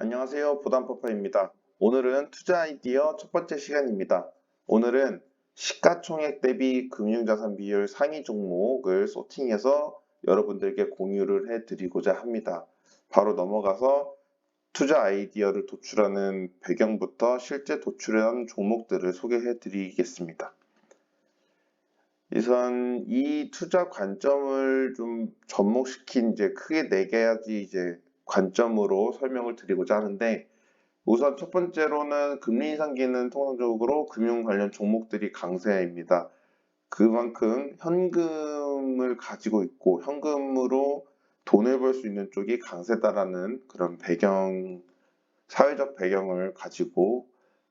안녕하세요. 보담파파입니다. 오늘은 투자 아이디어 첫 번째 시간입니다. 오늘은 시가총액 대비 금융자산 비율 상위 종목을 소팅해서 여러분들께 공유를 해드리고자 합니다. 바로 넘어가서 투자 아이디어를 도출하는 배경부터 실제 도출한 종목들을 소개해 드리겠습니다. 우선 이 투자 관점을 좀 접목시킨 이제 크게 네 가지 이제 관점으로 설명을 드리고자 하는데 우선 첫 번째로는 금리 인상기는 통상적으로 금융 관련 종목들이 강세입니다. 그만큼 현금을 가지고 있고 현금으로 돈을 벌 수 있는 쪽이 강세다라는 그런 배경, 사회적 배경을 가지고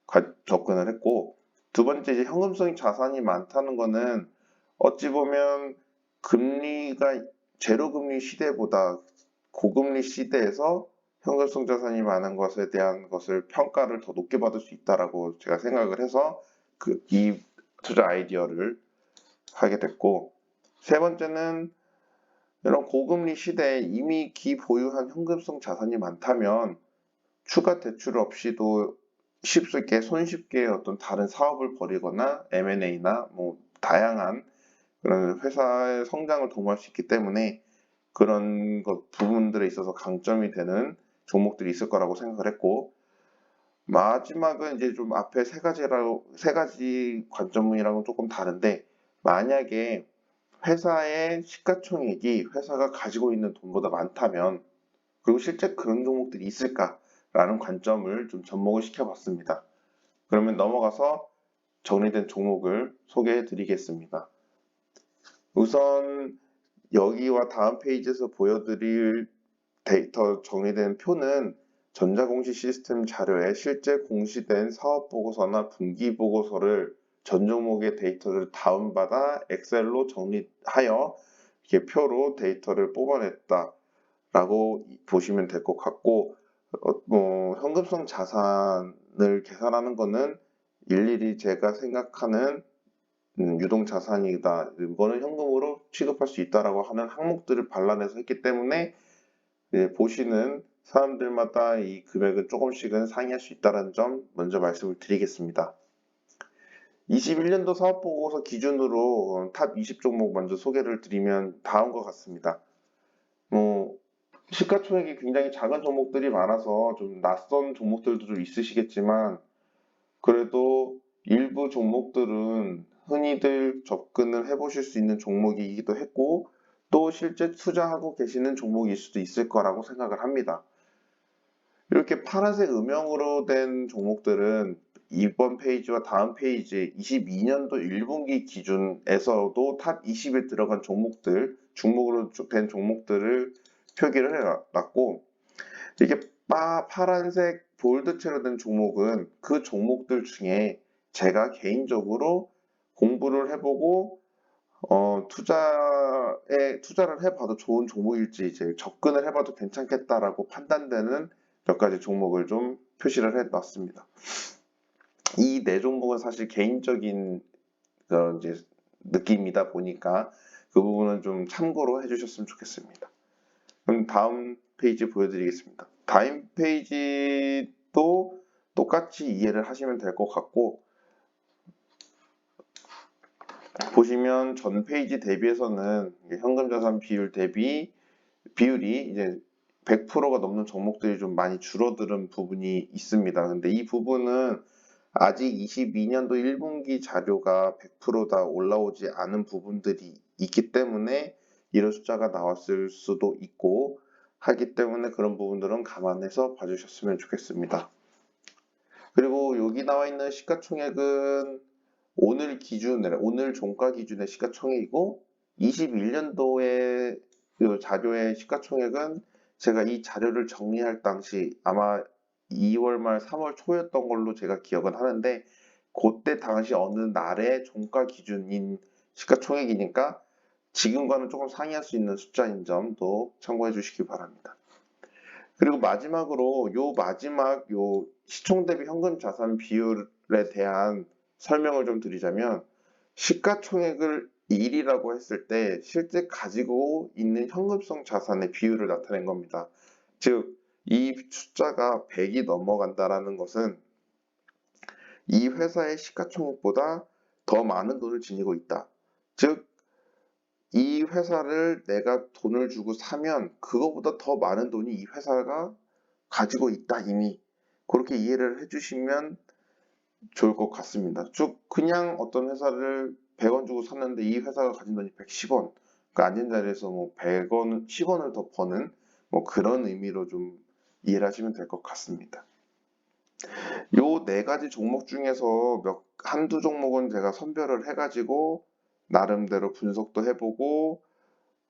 가- 접근을 했고 두 번째 이제 현금성 자산이 많다는 거는 어찌 보면 금리가 제로금리 시대보다 고금리 시대에서 현금성 자산이 많은 것에 대한 것을 평가를 더 높게 받을 수 있다라고 제가 생각을 해서 그 이 투자 아이디어를 하게 됐고 세 번째는 이런 고금리 시대에 이미 기 보유한 현금성 자산이 많다면 추가 대출 없이도 쉽게 손쉽게 어떤 다른 사업을 벌이거나 M&A나 뭐 다양한 그런 회사의 성장을 도모할 수 있기 때문에 그런 것 부분들에 있어서 강점이 되는 종목들이 있을 거라고 생각을 했고 마지막은 이제 좀 앞에 세 가지라고 세 가지 관점이랑은 조금 다른데 만약에 회사의 시가총액이 회사가 가지고 있는 돈보다 많다면 그리고 실제 그런 종목들이 있을까라는 관점을 좀 접목을 시켜봤습니다. 그러면 넘어가서 정리된 종목을 소개해 드리겠습니다. 우선 여기와 다음 페이지에서 보여드릴 데이터 정리된 표는 전자공시 시스템 자료에 실제 공시된 사업 보고서나 분기 보고서를 전 종목의 데이터를 다운받아 엑셀로 정리하여 이렇게 표로 데이터를 뽑아냈다 라고 보시면 될 것 같고 어, 뭐 현금성 자산을 계산하는 거는 일일이 제가 생각하는 음, 유동 자산이다. 이거는 현금으로 취급할 수 있다라고 하는 항목들을 발라내서 했기 때문에 예, 보시는 사람들마다 이 금액은 조금씩은 상이할 수 있다는 점 먼저 말씀을 드리겠습니다. 21년도 사업보고서 기준으로 어, 탑20 종목 먼저 소개를 드리면 다음과 같습니다. 뭐 시가총액이 굉장히 작은 종목들이 많아서 좀 낯선 종목들도 좀 있으시겠지만 그래도 일부 종목들은 흔히들 접근을 해보실 수 있는 종목이기도 했고 또 실제 투자하고 계시는 종목일 수도 있을 거라고 생각을 합니다. 이렇게 파란색 음영으로 된 종목들은 이번 페이지와 다음 페이지 22년도 1분기 기준에서도 탑 20에 들어간 종목들, 중목으로 된 종목들을 표기를 해놨고 이게 빠, 파란색 볼드체로 된 종목은 그 종목들 중에 제가 개인적으로 공부를 해보고 어, 투자에 투자를 해봐도 좋은 종목일지 이제 접근을 해봐도 괜찮겠다라고 판단되는 몇 가지 종목을 좀 표시를 해놨습니다. 이 네 종목은 사실 개인적인 그런 이제 느낌이다 보니까 그 부분은 좀 참고로 해주셨으면 좋겠습니다. 그럼 다음 페이지 보여드리겠습니다. 다음 페이지도 똑같이 이해를 하시면 될 것 같고 보시면 전 페이지 대비해서는 현금 자산 비율 대비 비율이 이제 100%가 넘는 종목들이 좀 많이 줄어드는 부분이 있습니다. 근데 이 부분은 아직 22년도 1분기 자료가 100%다 올라오지 않은 부분들이 있기 때문에 이런 숫자가 나왔을 수도 있고 하기 때문에 그런 부분들은 감안해서 봐주셨으면 좋겠습니다. 그리고 여기 나와 있는 시가총액은 오늘 기준에 오늘 종가 기준의 시가총액이고 21년도의 그 자료의 시가총액은 제가 이 자료를 정리할 당시 아마 2월 말 3월 초였던 걸로 제가 기억은 하는데 그때 당시 어느 날의 종가 기준인 시가총액이니까 지금과는 조금 상이할 수 있는 숫자인 점도 참고해 주시기 바랍니다. 그리고 마지막으로 요 마지막 요 시총 대비 현금 자산 비율에 대한 설명을 좀 드리자면 시가총액을 1이라고 했을 때 실제 가지고 있는 현금성 자산의 비율을 나타낸 겁니다. 즉 이 숫자가 100이 넘어간다라는 것은 이 회사의 시가총액보다 더 많은 돈을 지니고 있다. 즉, 이 회사를 내가 돈을 주고 사면 그거보다 더 많은 돈이 이 회사가 가지고 있다 이미. 그렇게 이해를 해주시면 좋을 것 같습니다. 쭉 그냥 어떤 회사를 100원 주고 샀는데 이 회사가 가진 돈이 110원. 그 앉은 자리에서 뭐 100원, 10원을 더 버는 뭐 그런 의미로 좀 이해를 하시면 될 것 같습니다. 요 네 가지 종목 중에서 몇, 한두 종목은 제가 선별을 해가지고 나름대로 분석도 해보고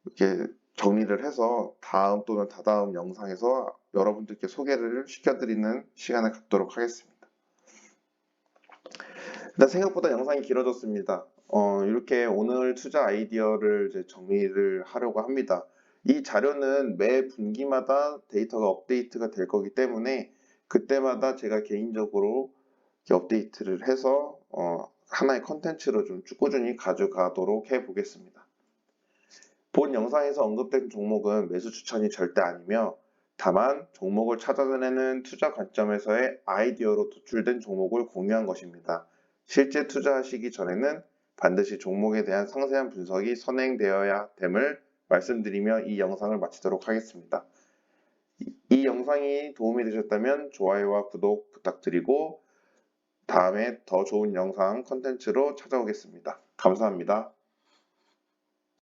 이렇게 정리를 해서 다음 또는 다다음 영상에서 여러분들께 소개를 시켜드리는 시간을 갖도록 하겠습니다. 일단 생각보다 영상이 길어졌습니다. 어, 이렇게 오늘 투자 아이디어를 이제 정리를 하려고 합니다. 이 자료는 매 분기마다 데이터가 업데이트가 될 거기 때문에 그때마다 제가 개인적으로 업데이트를 해서 어, 하나의 컨텐츠로 좀쭉 꾸준히 가져가도록 해 보겠습니다. 본 영상에서 언급된 종목은 매수 추천이 절대 아니며 다만 종목을 찾아내는 투자 관점에서의 아이디어로 도출된 종목을 공유한 것입니다. 실제 투자하시기 전에는 반드시 종목에 대한 상세한 분석이 선행되어야 됨을 말씀드리며 이 영상을 마치도록 하겠습니다. 이, 이 영상이 도움이 되셨다면 좋아요와 구독 부탁드리고 다음에 더 좋은 영상 컨텐츠로 찾아오겠습니다. 감사합니다.